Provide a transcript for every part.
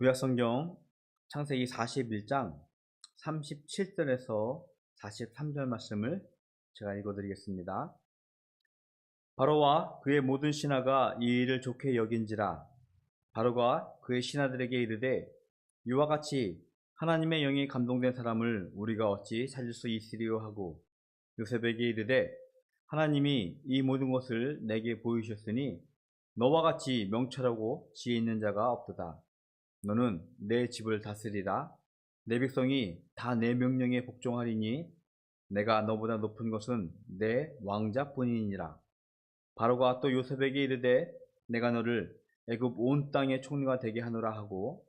구약성경 창세기 41장 37절에서 43절 말씀을 제가 읽어드리겠습니다. 바로와 그의 모든 신하가 이 일을 좋게 여긴지라 바로가 그의 신하들에게 이르되 이와 같이 하나님의 영이 감동된 사람을 우리가 어찌 살릴 수 있으리요 하고 요셉에게 이르되 하나님이 이 모든 것을 내게 보이셨으니 너와 같이 명철하고 지혜 있는 자가 없도다. 너는 내 집을 다스리라. 내 백성이 다 내 명령에 복종하리니 내가 너보다 높은 것은 내 왕자뿐이니라. 바로가 또 요셉에게 이르되 내가 너를 애굽 온 땅의 총리가 되게 하노라 하고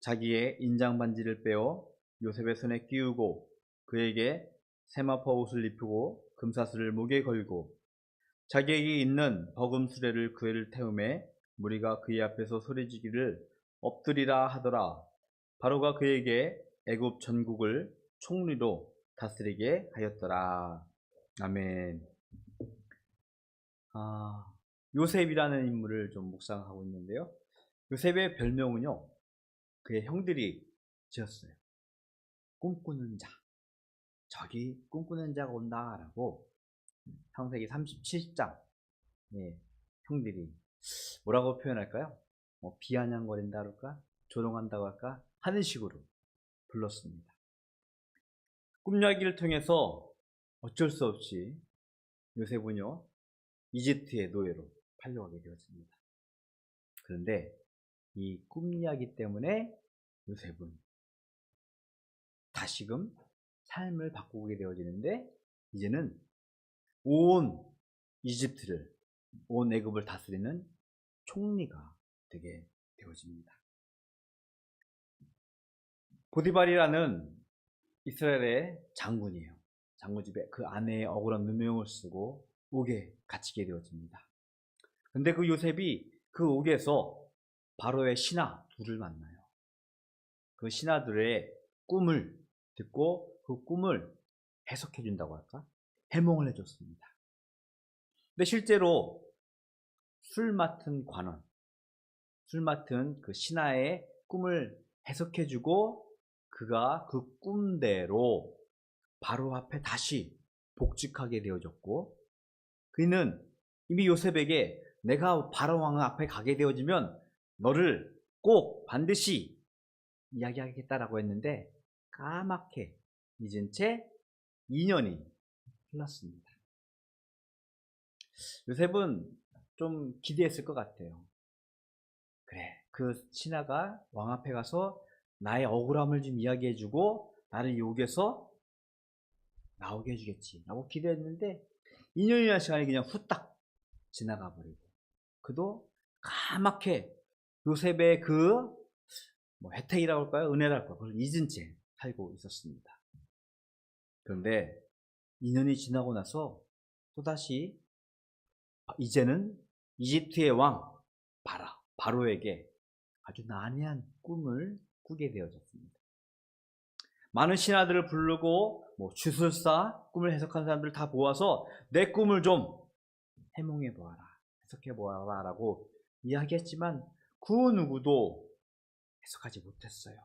자기의 인장 반지를 빼어 요셉의 손에 끼우고 그에게 세마포 옷을 입히고 금사슬을 목에 걸고 자기에게 있는 버금 수레를 그애를 태우매 무리가 그의 앞에서 소리지기를 엎드리라 하더라. 바로가 그에게 애굽 전국을 총리로 다스리게 하였더라. 아멘. 아, 요셉이라는 인물을 좀 묵상하고 있는데요. 요셉의 별명은요, 그의 형들이 지었어요. 꿈꾸는 자. 저기 꿈꾸는 자가 온다라고 창세기 37장 예, 형들이 뭐라고 표현할까요? 뭐 비아냥거린다 할까? 조롱한다고 할까? 하는 식으로 불렀습니다. 꿈 이야기를 통해서 어쩔 수 없이 요셉은요 이집트의 노예로 팔려가게 되었습니다. 그런데 이 꿈 이야기 때문에 요셉은 다시금 삶을 바꾸게 되어지는데 이제는 온 이집트를 온 애굽을 다스리는 총리가 되게 되어집니다. 보디발이라는 이스라엘의 장군이에요. 장군 집에 그 아내의 억울한 누명을 쓰고 옥에 갇히게 되어집니다. 근데 그 요셉이 그 옥에서 바로의 신하 둘을 만나요. 그 신하들의 꿈을 듣고 그 꿈을 해석해 준다고 할까? 해몽을 해줬습니다. 근데 실제로 술 맡은 관원, 술 맡은 그 신하의 꿈을 해석해 주고 그가 그 꿈대로 바로 앞에 다시 복직하게 되어졌고 그는 이미 요셉에게 내가 바로 왕 앞에 가게 되어지면 너를 꼭 반드시 이야기하겠다라고 했는데 까맣게 잊은 채 2년이 흘렀습니다. 요셉은 좀 기대했을 것 같아요. 그래, 그 신하가 왕 앞에 가서 나의 억울함을 좀 이야기해주고 나를 욕에서 나오게 해주겠지. 라고 기대했는데 2년이라는 시간이 그냥 후딱 지나가 버리고 그도 까맣게 요셉의 그 뭐 혜택이라고 할까요? 은혜랄까요? 그걸 잊은 채 살고 있었습니다. 그런데 2년이 지나고 나서 또다시 이제는 이집트의 왕 바라 바로에게 아주 난해한 꿈을 꾸게 되어졌습니다. 많은 신하들을 부르고 뭐 주술사 꿈을 해석한 사람들을 다 모아서 내 꿈을 좀 해몽해 보아라 해석해 보아라라고 이야기했지만 그 누구도 해석하지 못했어요.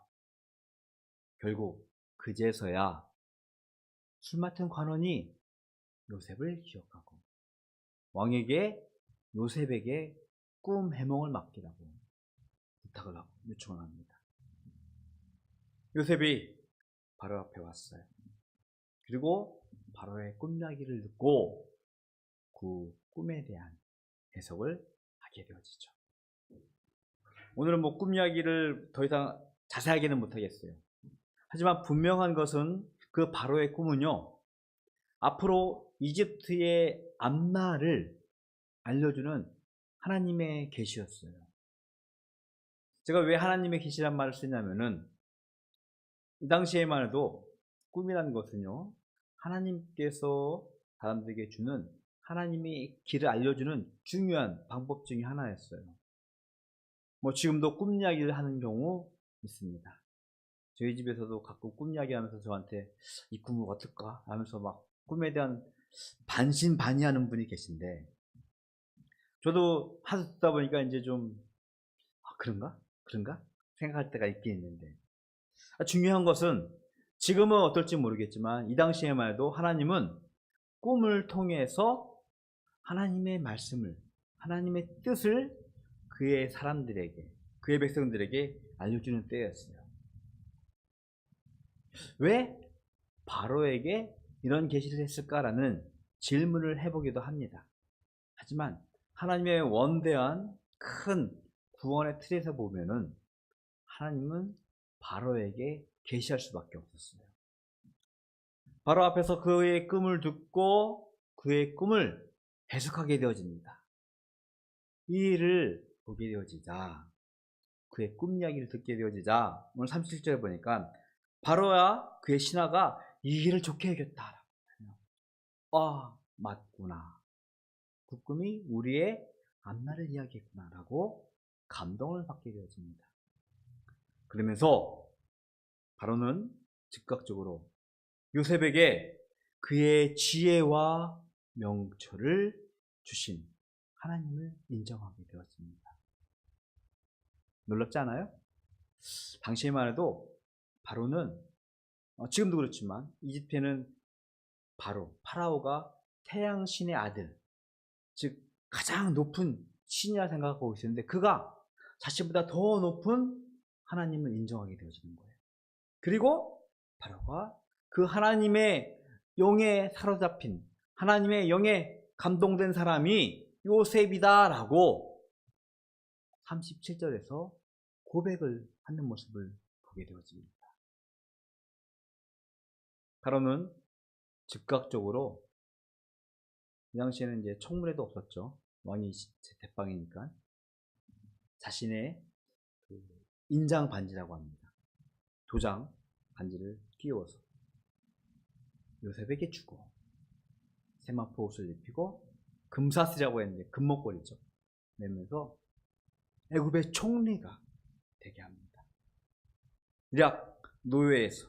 결국 그제서야 술 맡은 관원이 요셉을 기억하고 왕에게 요셉에게 꿈 해몽을 맡기라고 부탁을 하고 요청을 합니다. 요셉이 바로 앞에 왔어요. 그리고 바로의 꿈 이야기를 듣고 그 꿈에 대한 해석을 하게 되어지죠. 오늘은 뭐 꿈 이야기를 더 이상 자세하게는 못하겠어요. 하지만 분명한 것은 그 바로의 꿈은요, 앞으로 이집트의 앞날을 알려주는 하나님의 계시였어요. 제가 왜 하나님의 계시란 말을 쓰냐면은 이 당시에만 해도 꿈이라는 것은요, 하나님께서 사람들에게 주는 하나님이 길을 알려주는 중요한 방법 중의 하나였어요. 뭐 지금도 꿈 이야기를 하는 경우 있습니다. 저희 집에서도 가끔 꿈 이야기 하면서 저한테 이 꿈을 어떨까 하면서 막 꿈에 대한 반신반의하는 분이 계신데 저도 하다 보니까 이제 좀 아, 그런가? 그런가? 생각할 때가 있긴 있는데 아, 중요한 것은 지금은 어떨지 모르겠지만 이 당시에만 해도 하나님은 꿈을 통해서 하나님의 말씀을 하나님의 뜻을 그의 사람들에게 그의 백성들에게 알려주는 때였어요. 왜 바로에게 이런 계시를 했을까라는 질문을 해보기도 합니다. 하지만 하나님의 원대한 큰 구원의 틀에서 보면은 하나님은 바로에게 계시할 수밖에 없었어요. 바로 앞에서 그의 꿈을 듣고 그의 꿈을 해석하게 되어집니다. 이 일을 보게 되어지자 그의 꿈 이야기를 듣게 되어지자 오늘 37절에 보니까 바로야 그의 신하가 이 일을 좋게 여겼다. 아 맞구나. 그 꿈이 우리의 앞날을 이야기했구나라고 감동을 받게 되어집니다. 그러면서 바로는 즉각적으로 요셉에게 그의 지혜와 명철을 주신 하나님을 인정하게 되었습니다. 놀랍지 않아요? 당시에만 해도 바로는 어, 지금도 그렇지만 이집트에는 바로 파라오가 태양신의 아들 즉 가장 높은 신이라 생각하고 있었는데 그가 자신보다 더 높은 하나님을 인정하게 되어지는 거예요. 그리고 바로가 그 하나님의 영에 사로잡힌 하나님의 영에 감동된 사람이 요셉이다라고 37절에서 고백을 하는 모습을 보게 되어집니다. 바로는 즉각적으로 이 당시에는 이제 총무례도 없었죠. 왕이 대빵이니까 자신의 그 인장 반지라고 합니다. 도장 반지를 끼워서 요셉에게 주고 세마포 옷을 입히고 금사슬이라고 했는데 금목걸이죠. 내면서 애굽의 총리가 되게 합니다. 이락 노예에서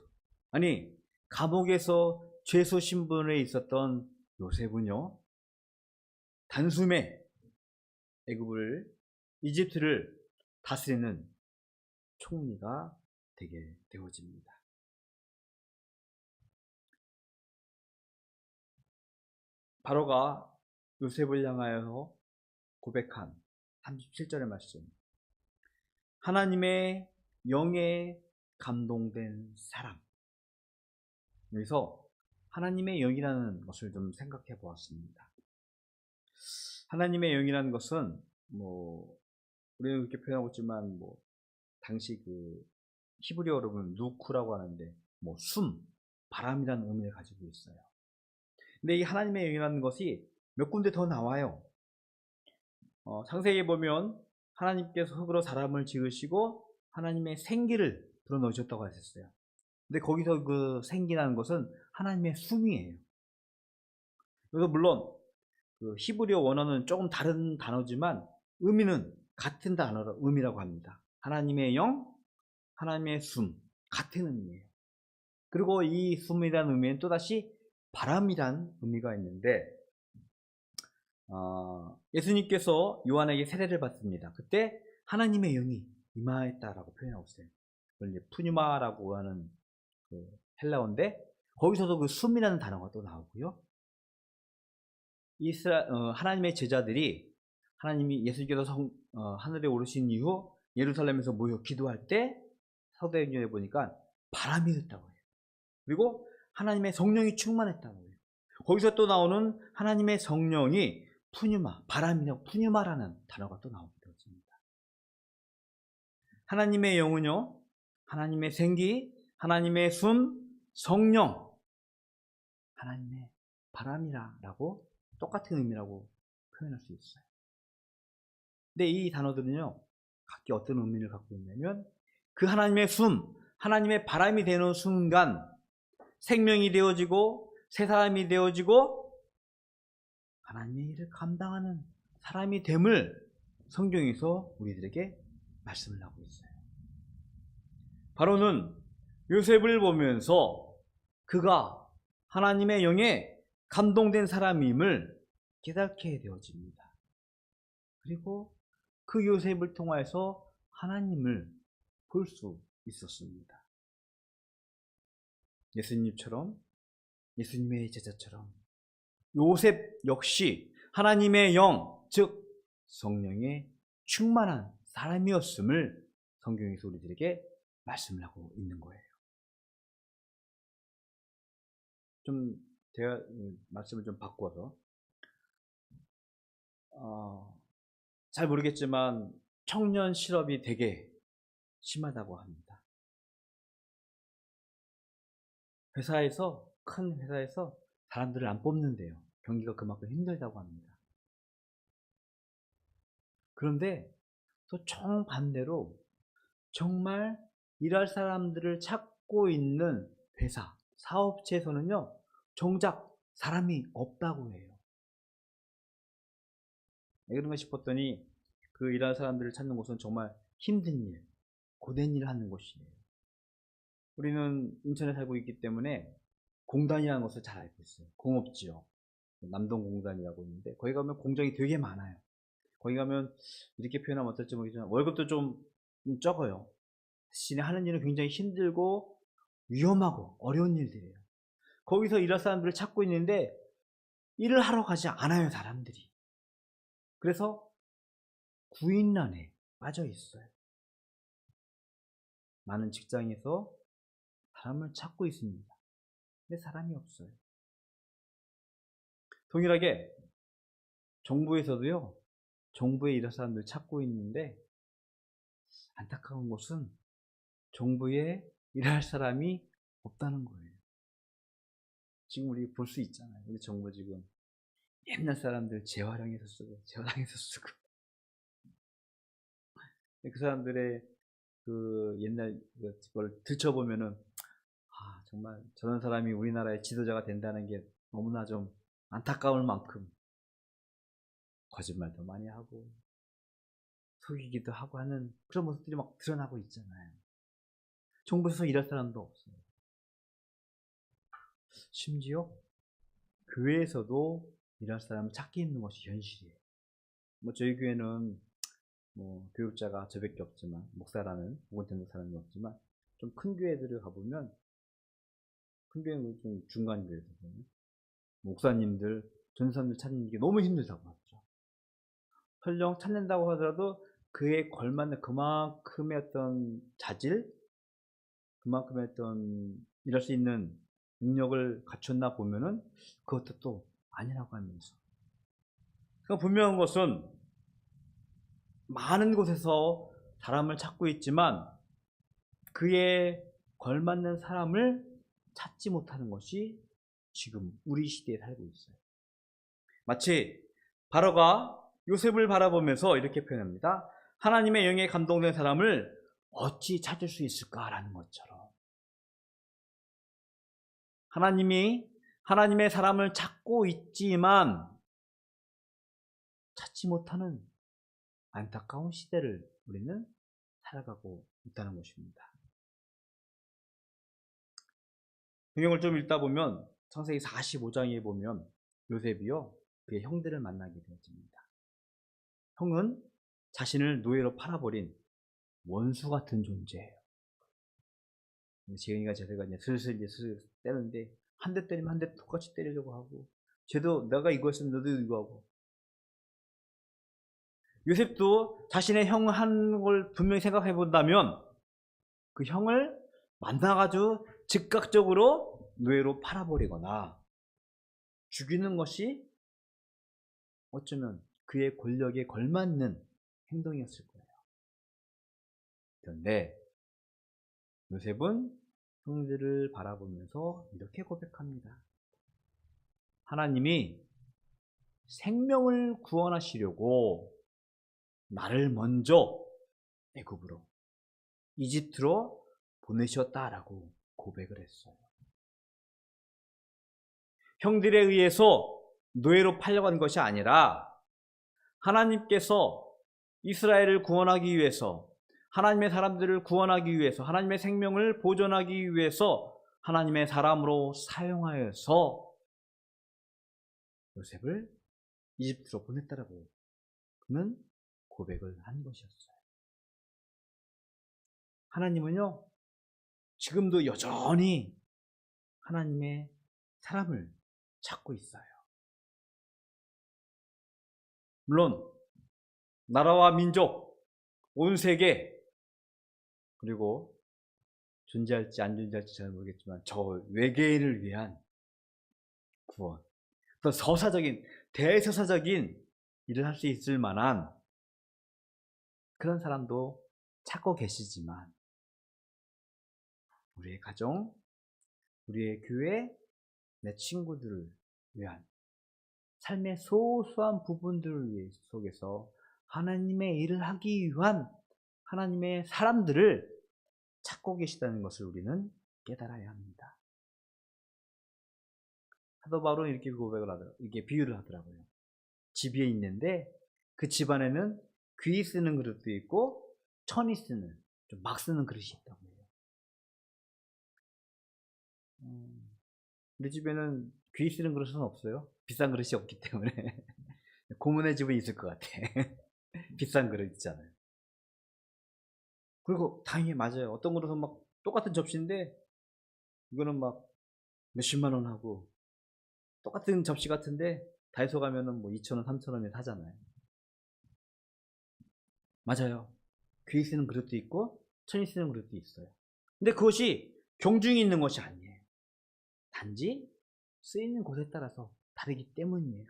아니 감옥에서 죄수 신분에 있었던 요셉은요 단숨에 애굽을 이집트를 다스리는 총리가 되게 되어집니다. 바로가 요셉을 향하여 고백한 37절의 말씀. 하나님의 영에 감동된 사람. 여기서 하나님의 영이라는 것을 좀 생각해 보았습니다. 하나님의 영이라는 것은 뭐 우리는 그렇게 표현하고 있지만 뭐 당시 그 히브리어로 보면 누쿠라고 하는데 뭐 숨, 바람이라는 의미를 가지고 있어요. 근데 이 하나님의 영이라는 것이 몇 군데 더 나와요. 어, 창세기에 보면 하나님께서 흙으로 사람을 지으시고 하나님의 생기를 불어넣으셨다고 하셨어요. 근데 거기서 그 생기라는 것은 하나님의 숨이에요. 그래서 물론 그 히브리어 원어는 조금 다른 단어지만 의미는 같은 단어로 의미라고 합니다. 하나님의 영, 하나님의 숨 같은 의미예요. 그리고 이 숨이라는 의미는 또다시 바람이란 의미가 있는데 어, 예수님께서 요한에게 세례를 받습니다. 그때 하나님의 영이 임하였다라고 표현하고 있어요. 그걸 푸뉴마라고 하는 그 헬라어인데 거기서도 그 숨이라는 단어가 또 나오고요. 이스라 어, 하나님의 제자들이 하나님이 예수님께서 성, 어, 하늘에 오르신 이후 예루살렘에서 모여 기도할 때 사도행전에 보니까 바람이 있다고 해요. 그리고 하나님의 성령이 충만했다고 해요. 거기서 또 나오는 하나님의 성령이 푸뉴마, 바람이라고 푸뉴마라는 단어가 또 되었습니다. 하나님의 영은요, 하나님의 생기, 하나님의 숨, 성령, 하나님의 바람이라고 똑같은 의미라고 표현할 수 있어요. 근데 이 단어들은요, 각기 어떤 의미를 갖고 있냐면, 그 하나님의 숨, 하나님의 바람이 되는 순간, 생명이 되어지고, 새 사람이 되어지고, 하나님의 일을 감당하는 사람이 됨을 성경에서 우리들에게 말씀을 하고 있어요. 바로는 요셉을 보면서 그가 하나님의 영에 감동된 사람임을 깨닫게 되어집니다. 그리고 그 요셉을 통하여서 하나님을 볼 수 있었습니다. 예수님처럼 예수님의 제자처럼 요셉 역시 하나님의 영, 즉 성령의 충만한 사람이었음을 성경에서 우리들에게 말씀을 하고 있는 거예요. 좀 제가 말씀을 좀 바꿔서 어, 잘 모르겠지만 청년 실업이 되게 심하다고 합니다. 회사에서 큰 회사에서 사람들을 안 뽑는데요. 경기가 그만큼 힘들다고 합니다. 그런데 또 정반대로 정말 일할 사람들을 찾고 있는 회사, 사업체에서는요, 정작 사람이 없다고 해요. 왜 그런가 싶었더니 그 일할 사람들을 찾는 곳은 정말 힘든 일, 고된 일을 하는 곳이에요. 우리는 인천에 살고 있기 때문에 공단이라는 것을 잘 알고 있어요. 공업지역. 남동공단이라고 있는데 거기 가면 공장이 되게 많아요. 거기 가면 이렇게 표현하면 어떨지 모르겠지만 월급도 좀, 좀 적어요. 대신에 하는 일은 굉장히 힘들고 위험하고 어려운 일들이에요. 거기서 일할 사람들을 찾고 있는데 일을 하러 가지 않아요, 사람들이. 그래서 구인난에 빠져 있어요. 많은 직장에서 사람을 찾고 있습니다. 근데 사람이 없어요. 동일하게 정부에서도요, 정부에 일할 사람들 찾고 있는데 안타까운 것은 정부에 일할 사람이 없다는 거예요. 지금 우리 볼 수 있잖아요. 우리 정부 지금 옛날 사람들 재활용해서 쓰고 재활용해서 쓰고 그 사람들의 그 옛날 그걸 들춰보면은 아 정말 저런 사람이 우리나라의 지도자가 된다는 게 너무나 좀 안타까울 만큼 거짓말도 많이 하고 속이기도 하고 하는 그런 모습들이 막 드러나고 있잖아요. 정부에서 일할 사람도 없어요. 심지어 교회에서도 일할 사람을 찾기 힘든 것이 현실이에요. 뭐 저희 교회는 뭐 교육자가 저밖에 없지만 목사라는 혹은 전도 사람이 없지만 좀 큰 교회들을 가보면 큰 교회는 좀 중간 교회들 보면 목사님들 전사님들 찾는 게 너무 힘들다고 하죠. 설령 찾는다고 하더라도 그에 걸맞는 그만큼의 어떤 자질, 그만큼의 어떤 일할 수 있는 능력을 갖췄나 보면은 그것도 또 아니라고 하면서. 그러니까 분명한 것은 많은 곳에서 사람을 찾고 있지만 그에 걸맞는 사람을 찾지 못하는 것이 지금 우리 시대에 살고 있어요. 마치 바로가 요셉을 바라보면서 이렇게 표현합니다. 하나님의 영에 감동된 사람을 어찌 찾을 수 있을까라는 것처럼. 하나님이 하나님의 사람을 찾고 있지만 찾지 못하는 안타까운 시대를 우리는 살아가고 있다는 것입니다. 성경을 좀 읽다 보면 창세기 45장에 보면 요셉이요 그의 형들을 만나게 되어집니다. 형은 자신을 노예로 팔아버린 원수 같은 존재예요. 재영이가 제가 이제 슬슬 이제 슬슬 때는데 한 대 때리면 한 대 똑같이 때리려고 하고 쟤도 내가 이거 했으면 너도 이거 하고 요셉도 자신의 형 한 걸 분명히 생각해 본다면 그 형을 만나가지고 즉각적으로 노예로 팔아버리거나 죽이는 것이 어쩌면 그의 권력에 걸맞는 행동이었을 거예요. 그런데 요셉은 형들을 바라보면서 이렇게 고백합니다. 하나님이 생명을 구원하시려고 나를 먼저 애굽으로 이집트로 보내셨다라고 고백을 했어요. 형들에 의해서 노예로 팔려간 것이 아니라 하나님께서 이스라엘을 구원하기 위해서 하나님의 사람들을 구원하기 위해서 하나님의 생명을 보존하기 위해서 하나님의 사람으로 사용하여서 요셉을 이집트로 보냈다라고 그는 고백을 한 것이었어요. 하나님은요, 지금도 여전히 하나님의 사람을 찾고 있어요. 물론, 나라와 민족, 온 세계, 그리고 존재할지 안 존재할지 잘 모르겠지만, 저 외계인을 위한 구원. 또 서사적인, 대서사적인 일을 할 수 있을 만한 그런 사람도 찾고 계시지만, 우리의 가정, 우리의 교회, 내 친구들을 위한 삶의 소소한 부분들을 위해 속에서 하나님의 일을 하기 위한 하나님의 사람들을 찾고 계시다는 것을 우리는 깨달아야 합니다. 사도 바울은 이렇게 고백을 하더라고요. 이게 비유를 하더라고요. 집 위에 있는데 그 집안에는 귀 쓰는 그릇도 있고 천이 쓰는 좀 막 쓰는 그릇이 있다고 해요. 음, 우리 집에는 귀 쓰는 그릇은 없어요. 비싼 그릇이 없기 때문에 고문의 집은 있을 것 같아. 비싼 그릇 있잖아요. 그리고 당연히 맞아요. 어떤 그릇은 막 똑같은 접시인데 이거는 막 몇십만 원 하고 똑같은 접시 같은데 다이소 가면은 뭐 2천 원, 3천 원에 사잖아요. 맞아요. 귀 쓰는 그릇도 있고 천이 쓰는 그릇도 있어요. 근데 그것이 경중이 있는 것이 아니에요. 단지 쓰이는 곳에 따라서 다르기 때문이에요.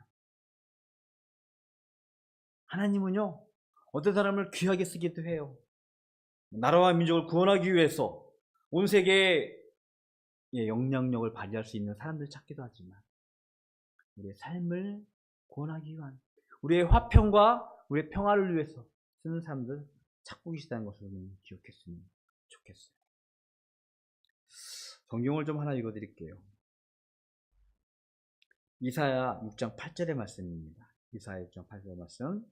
하나님은요, 어떤 사람을 귀하게 쓰기도 해요. 나라와 민족을 구원하기 위해서 온 세계에 영향력을 발휘할 수 있는 사람들 찾기도 하지만, 우리의 삶을 구원하기 위한, 우리의 화평과 우리의 평화를 위해서 쓰는 사람들 찾고 계시다는 것을 기억했으면 좋겠어요. 성경을 좀 하나 읽어드릴게요. 이사야 6장 8절의 말씀입니다. 이사야 6장 8절의 말씀.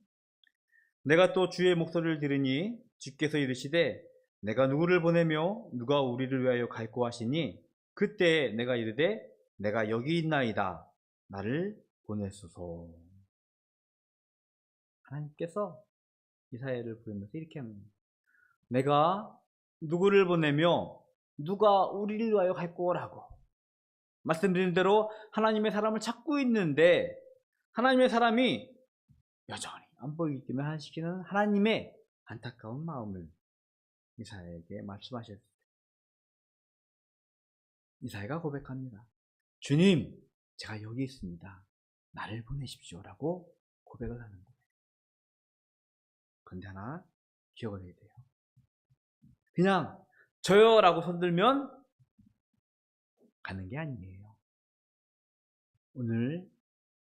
내가 또 주의 목소리를 들으니 주께서 이르시되 내가 누구를 보내며 누가 우리를 위하여 갈고 하시니 그때 내가 이르되 내가 여기 있나이다 나를 보내소서. 하나님께서 이사야를 부르면서 이렇게 합니다. 내가 누구를 보내며 누가 우리를 위하여 갈 거라고 말씀드린 대로 하나님의 사람을 찾고 있는데 하나님의 사람이 여전히 안 보이기 때문에 하시기는 하나님의 안타까운 마음을 이사야에게 말씀하셨을 때 이사야가 고백합니다. 주님, 제가 여기 있습니다. 나를 보내십시오라고 고백을 하는 거예요. 그런데 하나 기억을 해야 돼요. 그냥 저요라고 손들면 가는 게 아니에요. 오늘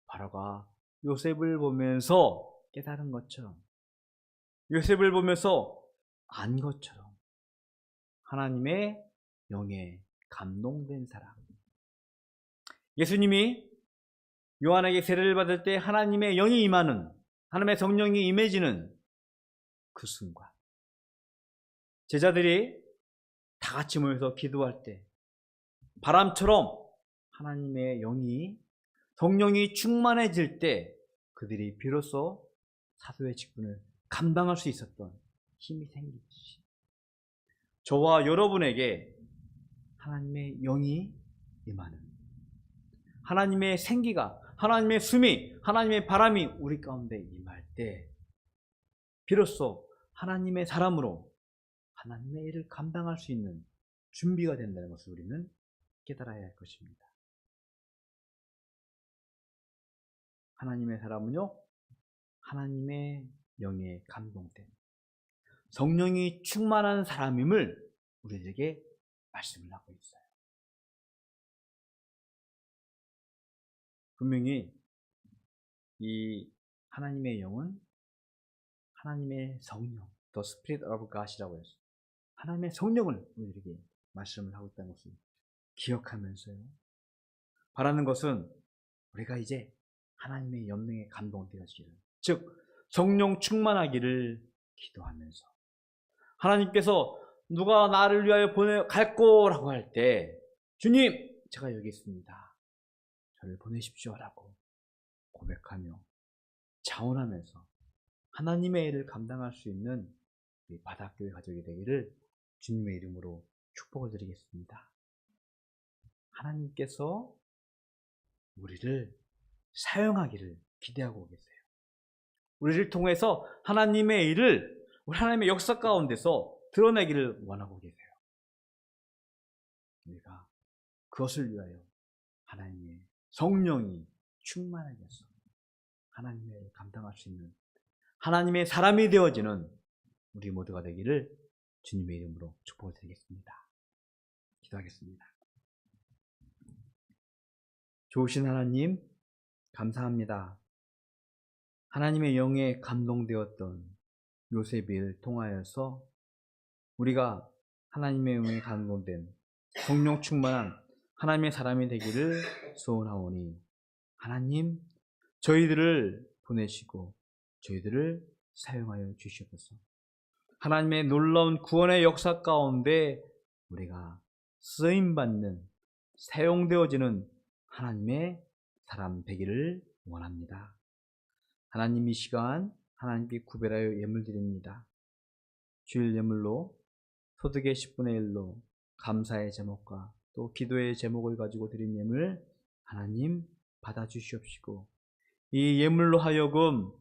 바로가 요셉을 보면서 깨달은 것처럼 요셉을 보면서 안 것처럼 하나님의 영에 감동된 사람. 예수님이 요한에게 세례를 받을 때 하나님의 영이 임하는 하나님의 성령이 임해지는 그 순간 제자들이 다 같이 모여서 기도할 때 바람처럼 하나님의 영이 성령이 충만해질 때 그들이 비로소 사도의 직분을 감당할 수 있었던 힘이 생기듯이 저와 여러분에게 하나님의 영이 임하는 하나님의 생기가 하나님의 숨이 하나님의 바람이 우리 가운데 임할 때 비로소 하나님의 사람으로 하나님의 일을 감당할 수 있는 준비가 된다는 것을 우리는 깨달아야 할 것입니다. 하나님의 사람은요, 하나님의 영에 감동된 성령이 충만한 사람임을 우리에게 말씀을 하고 있어요. 분명히 이 하나님의 영은 하나님의 성령, The Spirit of God이라고 했어요. 하나님의 성령을 우리에게 말씀을 하고 있다는 것을 기억하면서요. 바라는 것은 우리가 이제 하나님의 연능에 감동되어지기를, 즉 성령 충만하기를 기도하면서 하나님께서 누가 나를 위하여 보내 갈 거라고 할 때 주님 제가 여기 있습니다. 저를 보내십시오라고 고백하며 자원하면서 하나님의 일을 감당할 수 있는 바닷교회 가족이 되기를 주님의 이름으로 축복을 드리겠습니다. 하나님께서 우리를 사용하기를 기대하고 계세요. 우리를 통해서 하나님의 일을 우리 하나님의 역사 가운데서 드러내기를 원하고 계세요. 우리가 그것을 위하여 하나님의 성령이 충만하게 해서 하나님의 감당할 수 있는 하나님의 사람이 되어지는 우리 모두가 되기를 주님의 이름으로 축복을 드리겠습니다. 기도하겠습니다. 좋으신 하나님, 감사합니다. 하나님의 영에 감동되었던 요셉을 통하여서 우리가 하나님의 영에 감동된 성령 충만한 하나님의 사람이 되기를 소원하오니 하나님 저희들을 보내시고 저희들을 사용하여 주시옵소서. 하나님의 놀라운 구원의 역사 가운데 우리가 쓰임 받는 사용되어지는 하나님의 사람 되기를 원합니다. 하나님 이 시간 하나님께 구별하여 예물 드립니다. 주일 예물로 소득의 10분의 1로 감사의 제목과 또 기도의 제목을 가지고 드린 예물 하나님 받아 주시옵시고 이 예물로 하여금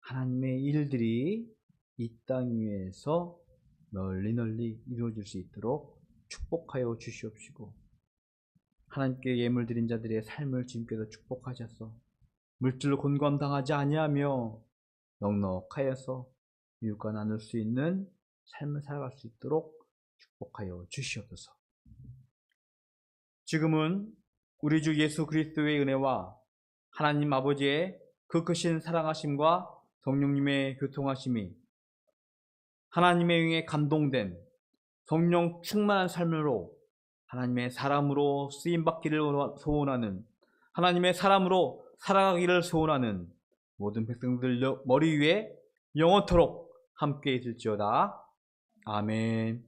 하나님의 일들이 이 땅 위에서 널리 널리 이루어질 수 있도록 축복하여 주시옵시고 하나님께 예물 드린 자들의 삶을 주님께서 축복하셔서 물질로 곤감당하지 아니하며 넉넉하여서 이웃과 나눌 수 있는 삶을 살아갈 수 있도록 축복하여 주시옵소서. 지금은 우리 주 예수 그리스도의 은혜와 하나님 아버지의 그 크신 사랑하심과 성령님의 교통하심이 하나님의 영에 감동된 성령 충만한 삶으로 하나님의 사람으로 쓰임 받기를 소원하는 하나님의 사람으로 살아가기를 소원하는 모든 백성들 머리 위에 영원토록 함께 있을지어다. 아멘.